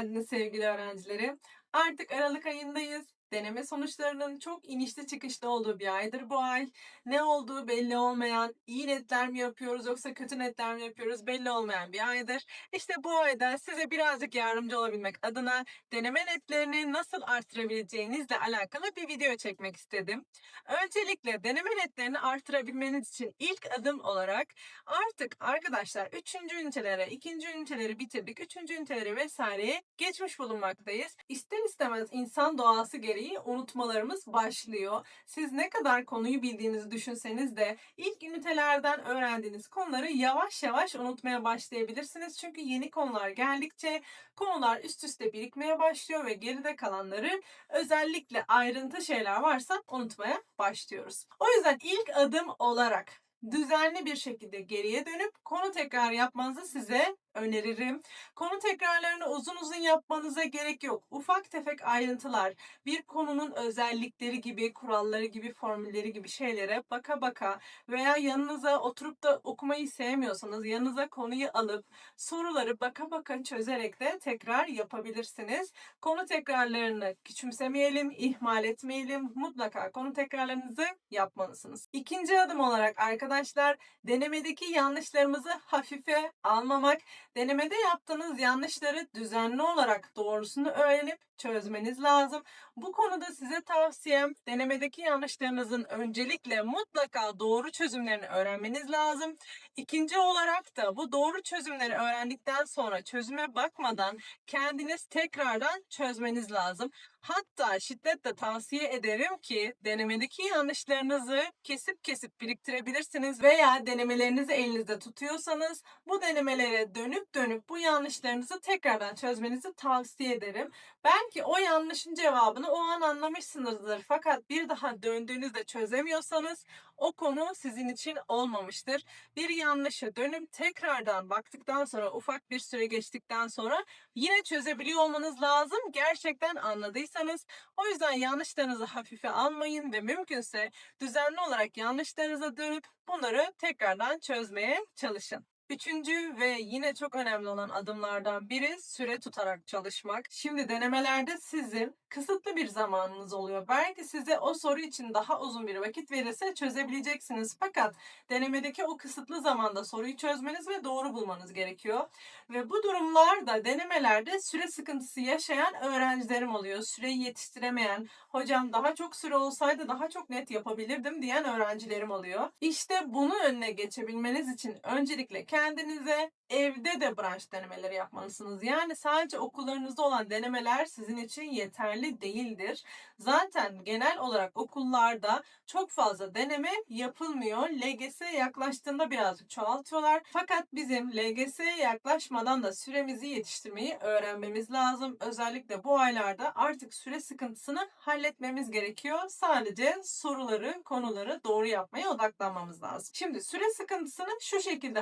geldiniz sevgili öğrencilerim. Artık Aralık ayındayız. Deneme sonuçlarının çok inişli çıkışlı olduğu bir aydır bu ay. Ne olduğu belli olmayan, iyi netler mi yapıyoruz yoksa kötü netler mi yapıyoruz belli olmayan bir aydır. İşte bu ayda size birazcık yardımcı olabilmek adına deneme netlerini nasıl arttırabileceğinizle alakalı bir video çekmek istedim. Öncelikle deneme netlerini arttırabilmeniz için ilk adım olarak artık arkadaşlar 3. ünitelere, 2. üniteleri bitirdik. 3. üniteleri vesaireye geçmiş bulunmaktayız. İster istemez insan doğası gereği unutmalarımız başlıyor. Siz ne kadar konuyu bildiğinizi düşünseniz de ilk ünitelerden öğrendiğiniz konuları yavaş yavaş unutmaya başlayabilirsiniz. Çünkü yeni konular geldikçe konular üst üste birikmeye başlıyor ve geride kalanları özellikle ayrıntı şeyler varsa unutmaya başlıyoruz. O yüzden ilk adım olarak düzenli bir şekilde geriye dönüp konu tekrar yapmanızı size öneririm. Konu tekrarlarını uzun uzun yapmanıza gerek yok. Ufak tefek ayrıntılar, bir konunun özellikleri gibi, kuralları gibi, formülleri gibi şeylere baka baka veya yanınıza oturup da okumayı sevmiyorsanız yanınıza konuyu alıp soruları baka baka çözerek de tekrar yapabilirsiniz. Konu tekrarlarını küçümsemeyelim, ihmal etmeyelim. Mutlaka konu tekrarlarınızı yapmalısınız. İkinci adım olarak arkadaşlar denemedeki yanlışlarımızı hafife almamak, denemede yaptığınız yanlışları düzenli olarak doğrusunu öğrenip çözmeniz lazım. Bu konuda size tavsiyem denemedeki yanlışlarınızın öncelikle mutlaka doğru çözümlerini öğrenmeniz lazım. İkinci olarak da bu doğru çözümleri öğrendikten sonra çözüme bakmadan kendiniz tekrardan çözmeniz lazım. Hatta şiddetle tavsiye ederim ki denemedeki yanlışlarınızı kesip kesip biriktirebilirsiniz veya denemelerinizi elinizde tutuyorsanız bu denemelere dönüp dönüp bu yanlışlarınızı tekrardan çözmenizi tavsiye ederim. Belki o yanlışın cevabını o an anlamışsınızdır fakat bir daha döndüğünüzde çözemiyorsanız o konu sizin için olmamıştır. Bir yanlışa dönüp tekrardan baktıktan sonra ufak bir süre geçtikten sonra yine çözebiliyor olmanız lazım. Gerçekten anladıysanız o yüzden yanlışlarınızı hafife almayın ve mümkünse düzenli olarak yanlışlarınıza dönüp bunları tekrardan çözmeye çalışın. Üçüncü ve yine çok önemli olan adımlardan biri süre tutarak çalışmak. Şimdi denemelerde sizin kısıtlı bir zamanınız oluyor. Belki size o soru için daha uzun bir vakit verirse çözebileceksiniz. Fakat denemedeki o kısıtlı zamanda soruyu çözmeniz ve doğru bulmanız gerekiyor. Ve bu durumlarda denemelerde süre sıkıntısı yaşayan öğrencilerim oluyor. Süreyi yetiştiremeyen, hocam daha çok süre olsaydı daha çok net yapabilirdim diyen öğrencilerim oluyor. İşte bunun önüne geçebilmeniz için öncelikle kendinize evde de branş denemeleri yapmalısınız. Yani sadece okullarınızda olan denemeler sizin için yeterli değildir. Zaten genel olarak okullarda çok fazla deneme yapılmıyor. LGS yaklaştığında birazcık çoğaltıyorlar. Fakat bizim LGS'ye yaklaşmadan da süremizi yetiştirmeyi öğrenmemiz lazım. Özellikle bu aylarda artık süre sıkıntısını halletmemiz gerekiyor. Sadece soruları, konuları doğru yapmaya odaklanmamız lazım. Şimdi süre sıkıntısını şu şekilde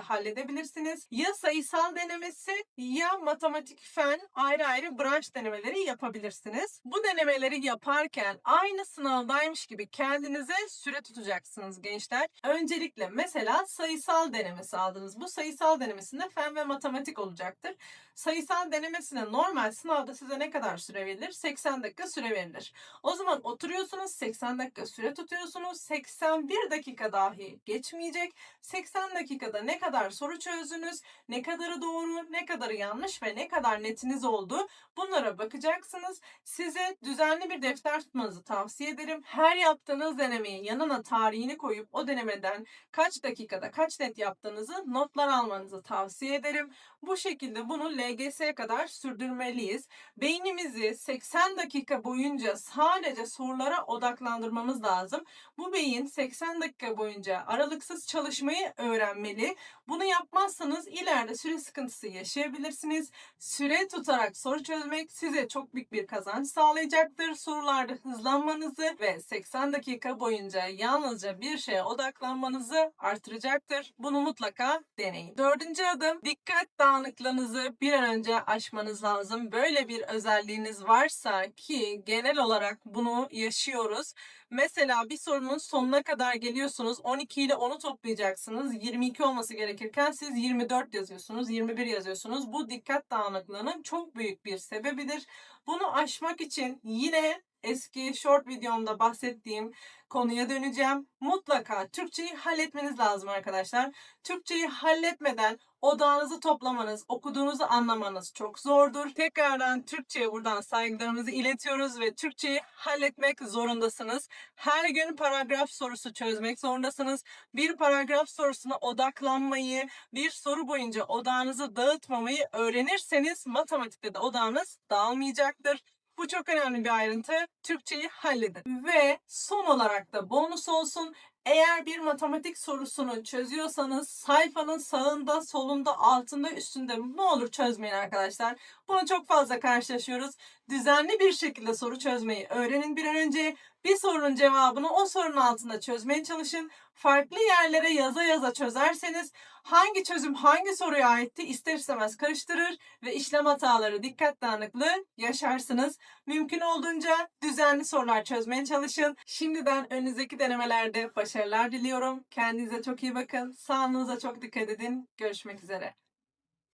halledebilirsiniz. Ya sayısal denemesi ya matematik fen ayrı ayrı branş denemeleri yapabilirsiniz. Bu denemeleri yaparken aynı sınavdaymış gibi kendinize süre tutacaksınız gençler. Öncelikle mesela sayısal denemesi aldınız. Bu sayısal denemesinde fen ve matematik olacaktır. Sayısal denemesine normal sınavda size ne kadar süre verilir? 80 dakika süre verilir. O zaman oturuyorsunuz 80 dakika süre tutuyorsunuz. 81 dakika dahi geçmeyecek. 80 dakikada ne kadar soru çözdünüz, ne kadarı doğru, ne kadarı yanlış ve ne kadar netiniz oldu bunlara bakacaksınız. Size düzenli bir defter tutmanızı tavsiye ederim. Her yaptığınız denemeyi yanına tarihini koyup o denemeden kaç dakikada kaç net yaptığınızı notlar almanızı tavsiye ederim. Bu şekilde bunu LGS'ye kadar sürdürmeliyiz. Beynimizi 80 dakika boyunca sadece sorulara odaklandırmamız lazım. Bu beyin 80 dakika boyunca aralıksız çalışmayı öğrenmeli. Bunu yapmazsanız ileride süre sıkıntısı yaşayabilirsiniz. Süre tutarak soru çözmek size çok büyük bir kazanç sağlayacaktır. Sorularda hızlanmanızı ve 80 dakika boyunca yalnızca bir şeye odaklanmanızı artıracaktır. Bunu mutlaka deneyin. Dördüncü adım dikkat dağınıklığınızı bir an önce aşmanız lazım. Böyle bir özelliğiniz varsa ki genel olarak bunu yaşıyoruz. Mesela bir sorunun sonuna kadar geliyorsunuz. 12 ile 10'u toplayacaksınız. 22 olması gerekirken siz 24 yazıyorsunuz, 21 yazıyorsunuz. Bu dikkat dağınıklığının çok büyük bir sebebidir. Bunu aşmak için yine eski short videomda bahsettiğim konuya döneceğim. Mutlaka Türkçeyi halletmeniz lazım arkadaşlar. Türkçeyi halletmeden odağınızı toplamanız, okuduğunuzu anlamanız çok zordur. Tekrardan Türkçe'ye buradan saygılarımızı iletiyoruz ve Türkçeyi halletmek zorundasınız. Her gün paragraf sorusu çözmek zorundasınız. Bir paragraf sorusuna odaklanmayı, bir soru boyunca odağınızı dağıtmamayı öğrenirseniz matematikte de odağınız dağılmayacaktır. Bu çok önemli bir ayrıntı. Türkçeyi halledin. Ve son olarak da bonus olsun. Eğer bir matematik sorusunu çözüyorsanız sayfanın sağında, solunda, altında, üstünde ne olur çözmeyin arkadaşlar. Bunu çok fazla karşılaşıyoruz. Düzenli bir şekilde soru çözmeyi öğrenin bir an önce. Bir sorunun cevabını o sorunun altında çözmeye çalışın. Farklı yerlere yaza yaza çözerseniz hangi çözüm hangi soruya aitti ister istemez karıştırır ve işlem hataları, dikkat dağınıklığı yaşarsınız. Mümkün olduğunca düzenli sorular çözmeye çalışın. Şimdiden önünüzdeki denemelerde başarılar diliyorum. Kendinize çok iyi bakın. Sağlığınıza çok dikkat edin. Görüşmek üzere.